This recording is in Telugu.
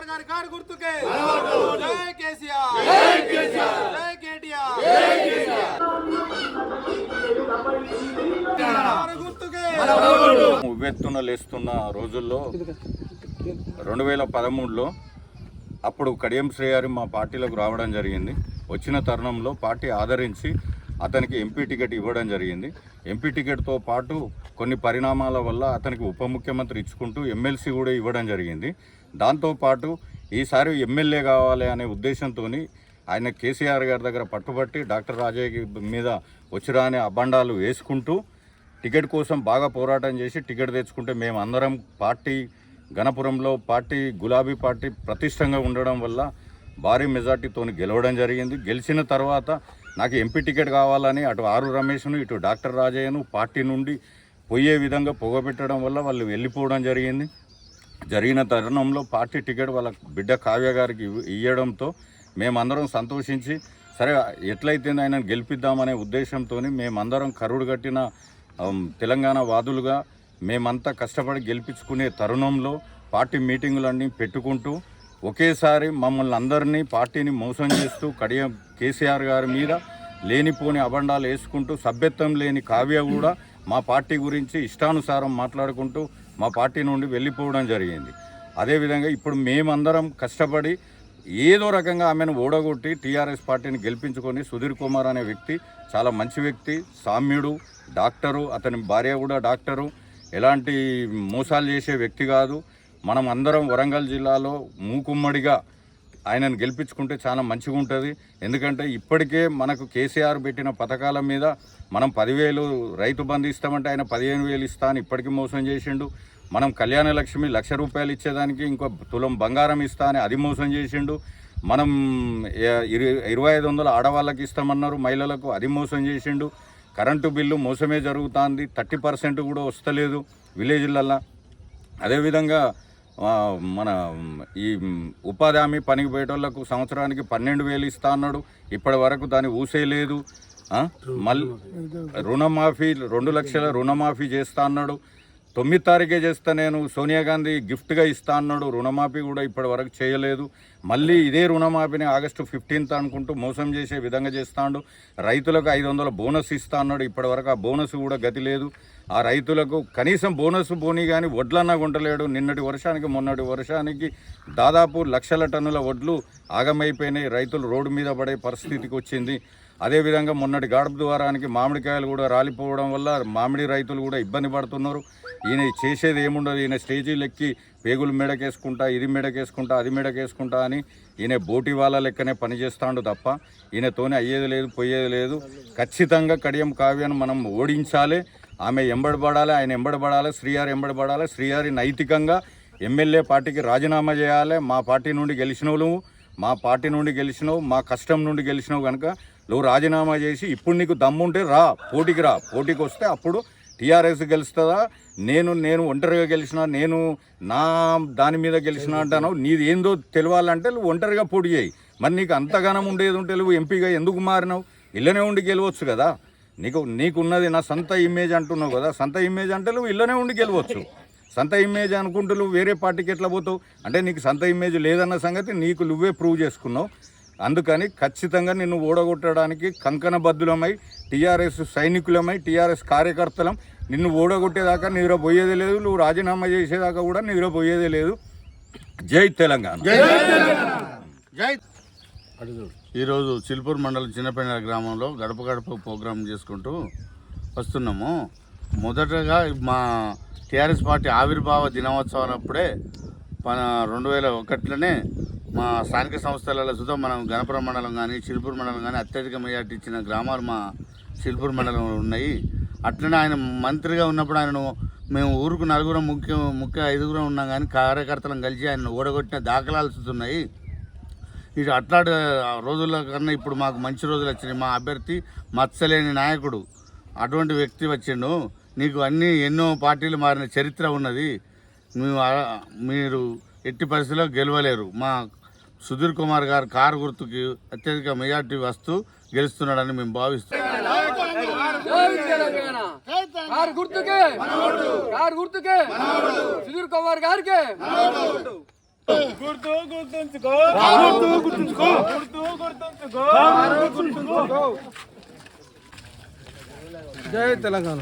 కుమార్ గారి కారు గుర్తుకే. జై కేసీఆర్. జై కేటీఆర్. ఉవ్వెత్తున లేస్తున్న రోజుల్లో రెండు వేల పదమూడులో అప్పుడు కడియం శ్రేయారి మా పార్టీలోకి రావడం జరిగింది. వచ్చిన తరుణంలో పార్టీ ఆదరించి అతనికి ఎంపీ టికెట్ ఇవ్వడం జరిగింది. ఎంపీ టికెట్తో పాటు కొన్ని పరిణామాల వల్ల అతనికి ఉప ముఖ్యమంత్రి ఇచ్చుకుంటూ ఎమ్మెల్సీ కూడా ఇవ్వడం జరిగింది. దాంతోపాటు ఈసారి ఎమ్మెల్యే కావాలి అనే ఉద్దేశంతో ఆయన కేసీఆర్ గారి దగ్గర పట్టుబట్టి డాక్టర్ రాజయ్య మీద వచ్చిరాని అబండాలు వేసుకుంటూ టికెట్ కోసం బాగా పోరాటం చేసి టికెట్ తెచ్చుకుంటే మేము అందరం పార్టీ గణపురంలో పార్టీ గులాబీ పార్టీ ప్రతిష్టంగా ఉండడం వల్ల భారీ మెజార్టీతో గెలవడం జరిగింది. గెలిచిన తర్వాత నాకు ఎంపీ టికెట్ కావాలని అటు ఆరు రమేష్ను ఇటు డాక్టర్ రాజయ్యను పార్టీ నుండి పోయే విధంగా పొగబెట్టడం వల్ల వాళ్ళు వెళ్ళిపోవడం జరిగింది. జరిగిన తరుణంలో పార్టీ టికెట్ వాళ్ళ బిడ్డ కావ్య గారికి ఇవ్వడంతో మేమందరం సంతోషించి సరే ఎట్లయితే ఆయన గెలిపిద్దామనే ఉద్దేశంతో మేమందరం కరుడు కట్టిన తెలంగాణ వాదులుగా మేమంతా కష్టపడి గెలిపించుకునే తరుణంలో పార్టీ మీటింగులన్నీ పెట్టుకుంటూ ఒకేసారి మమ్మల్ని అందరినీ పార్టీని మోసం చేస్తూ కడియం కేసీఆర్ గారి మీద లేనిపోని అబండాలు వేసుకుంటూ సభ్యత్వం లేని కావ్య కూడా మా పార్టీ గురించి ఇష్టానుసారం మాట్లాడుకుంటూ మా పార్టీ నుండి వెళ్ళిపోవడం జరిగింది. అదేవిధంగా ఇప్పుడు మేమందరం కష్టపడి ఏదో రకంగా ఆమెను ఓడగొట్టి టీఆర్ఎస్ పార్టీని గెలిపించుకొని సుధీర్ కుమార్ అనే వ్యక్తి చాలా మంచి వ్యక్తి సామ్యుడు డాక్టరు అతని భార్య కూడా డాక్టరు ఎలాంటి మోసాలు చేసే వ్యక్తి కాదు. మనం అందరం వరంగల్ జిల్లాలో మూకుమ్మడిగా ఆయనను గెలిపించుకుంటే చాలా మంచిగా ఉంటుంది. ఎందుకంటే ఇప్పటికే మనకు కేసీఆర్ పెట్టిన పథకాల మీద మనం పదివేలు రైతు బంధు ఇస్తామంటే ఆయన పదిహేను వేలు ఇస్తా అని ఇప్పటికీ మోసం చేసిండు. మనం కళ్యాణ లక్ష్మి లక్ష రూపాయలు ఇచ్చేదానికి ఇంకో తులం బంగారం ఇస్తా అని అది మోసం చేసిండు. మనం ఇరు- ఇరవై ఐదు వందలు ఆడవాళ్ళకి ఇస్తామన్నారు మహిళలకు అది మోసం చేసిండు. కరెంటు బిల్లు మోసమే జరుగుతుంది. థర్టీ పర్సెంట్ కూడా వస్తలేదు విలేజ్లల్లో. అదేవిధంగా మన ఈ ఉపాధి హామీ పనికి పోయేటోళ్ళకు సంవత్సరానికి పన్నెండు వేలు ఇస్తా అన్నాడు. ఇప్పటి వరకు దాన్ని ఊసే లేదు. మళ్ళీ రుణమాఫీ రెండు లక్షల రుణమాఫీ చేస్తా అన్నాడు. తొమ్మిది తారీఖే చేస్తా నేను. సోనియా గాంధీ గిఫ్ట్గా ఇస్తా అన్నాడు. రుణమాఫీ కూడా ఇప్పటి వరకు చేయలేదు. మళ్ళీ ఇదే రుణమాఫీని ఆగస్టు ఫిఫ్టీన్త్ అనుకుంటూ మోసం చేసే విధంగా చేస్తాడు. రైతులకు ఐదు వందల బోనస్ ఇస్తా అన్నాడు. ఇప్పటి వరకు ఆ బోనస్ కూడా గతి లేదు. ఆ రైతులకు కనీసం బోనస్ పోనీ కానీ వడ్లన్నా కొంటలేడు. నిన్నటి వర్షానికి మొన్నటి వర్షానికి దాదాపు లక్షల టన్నుల వడ్లు ఆగమైపోయినాయి. రైతులు రోడ్డు మీద పడే పరిస్థితికి వచ్చింది. అదేవిధంగా మొన్నటి గాడప ద్వారానికి మామిడికాయలు కూడా రాలిపోవడం వల్ల మామిడి రైతులు కూడా ఇబ్బంది పడుతున్నారు. ఈయన చేసేది ఏముండదు ఈయన స్టేజీలు ఎక్కి పేగులు మెడకేసుకుంటా ఇది మెడకేసుకుంటా అది మెడకేసుకుంటా అని ఈయన బోటి వాళ్ళ లెక్కనే పనిచేస్తాడు తప్ప ఈయనతోనే అయ్యేది లేదు పోయేది లేదు. ఖచ్చితంగా కడియం కావ్యను మనం ఓడించాలి. ఆమె ఎంబడబడాలి ఆయన ఎంబడబడాలి శ్రీహారి ఎంబడబడాలి శ్రీహారి నైతికంగా ఎమ్మెల్యే పార్టీకి రాజీనామా చేయాలి. మా పార్టీ నుండి గెలిచినవు మా పార్టీ నుండి గెలిచినవు మా కష్టం నుండి గెలిచినవు కనుక నువ్వు రాజీనామా చేసి ఇప్పుడు నీకు దమ్ముంటే రా పోటీకి రా. పోటీకి వస్తే అప్పుడు టీఆర్ఎస్ గెలుస్తుందా? నేను నేను ఒంటరిగా గెలిచిన నేను నా దాని మీద గెలిచిన అంటాను నీది ఏందో తెలియాలంటే నువ్వు ఒంటరిగా పోటీ చేయి. మరి నీకు అంతగానం ఉండేది ఉంటే నువ్వు ఎంపీగా ఎందుకు మారినావు? ఇళ్ళనే ఉండి గెలవచ్చు కదా. నీకు నీకున్నది నా సొంత ఇమేజ్ అంటున్నావు కదా. సొంత ఇమేజ్ అంటే నువ్వు ఇళ్ళనే ఉండి గెలవచ్చు. సొంత ఇమేజ్ అనుకుంటూ నువ్వు వేరే పార్టీకి ఎట్లా పోతావు? అంటే నీకు సొంత ఇమేజ్ లేదన్న సంగతి నీకు నువ్వే ప్రూవ్ చేసుకున్నావు. అందుకని ఖచ్చితంగా నిన్ను ఓడగొట్టడానికి కంకణబద్ధులమై టీఆర్ఎస్ సైనికులమై టీఆర్ఎస్ కార్యకర్తలం నిన్ను ఓడగొట్టేదాకా నిద్రపోయేదే లేదు నువ్వు రాజీనామా చేసేదాకా కూడా నిద్రపోయేదే లేదు. జై తెలంగాణ. జై ఈరోజు చిల్పూర్ మండలం చిన్నపెండ గ్రామంలో గడప గడప ప్రోగ్రాం చేసుకుంటూ వస్తున్నాము. మొదటగా మా టీఆర్ఎస్ పార్టీ ఆవిర్భావ దినోత్సవం అప్పుడే మన రెండు వేల ఒకటిలోనే మా స్థానిక సంస్థలలో చూద్దాం. మనం గణపురం మండలం కానీ చిలుపూరు మండలం కానీ అత్యధిక మెజార్టీ ఇచ్చిన గ్రామాలు మా చిలుపూరు మండలంలో ఉన్నాయి. అట్లనే ఆయన మంత్రిగా ఉన్నప్పుడు ఆయనను మేము ఊరుకు నలుగురం ముఖ్య ముఖ్య ఐదుగురం ఉన్నాం కానీ కార్యకర్తలను కలిసి ఆయన ఓడగొట్టిన దాఖలాలు చూస్తున్నాయి. ఇటు అట్లాంటి రోజుల కన్నా ఇప్పుడు మాకు మంచి రోజులు వచ్చినాయి. మా అభ్యర్థి మత్సలేని నాయకుడు. అటువంటి వ్యక్తి వచ్చిండు. నీకు అన్నీ ఎన్నో పార్టీలు మారిన చరిత్ర ఉన్నది. మేము మీరు ఎట్టి పరిస్థితిలో గెలవలేరు. మా సుధీర్ కుమార్ గారు కారు గుర్తుకి అత్యధిక మెజార్టీ వస్తూ గెలుస్తున్నాడని మేము భావిస్తున్నాం. జై తెలంగాణ కారు గుర్తుకే. కారు గుర్తుకే. సుధీర్ కుమార్ గారికి. గుర్తు గుర్తుంచుకో. గుర్తు గుర్తుంచుకో. గుర్తు గుర్తుంచుకో. జై తెలంగాణ.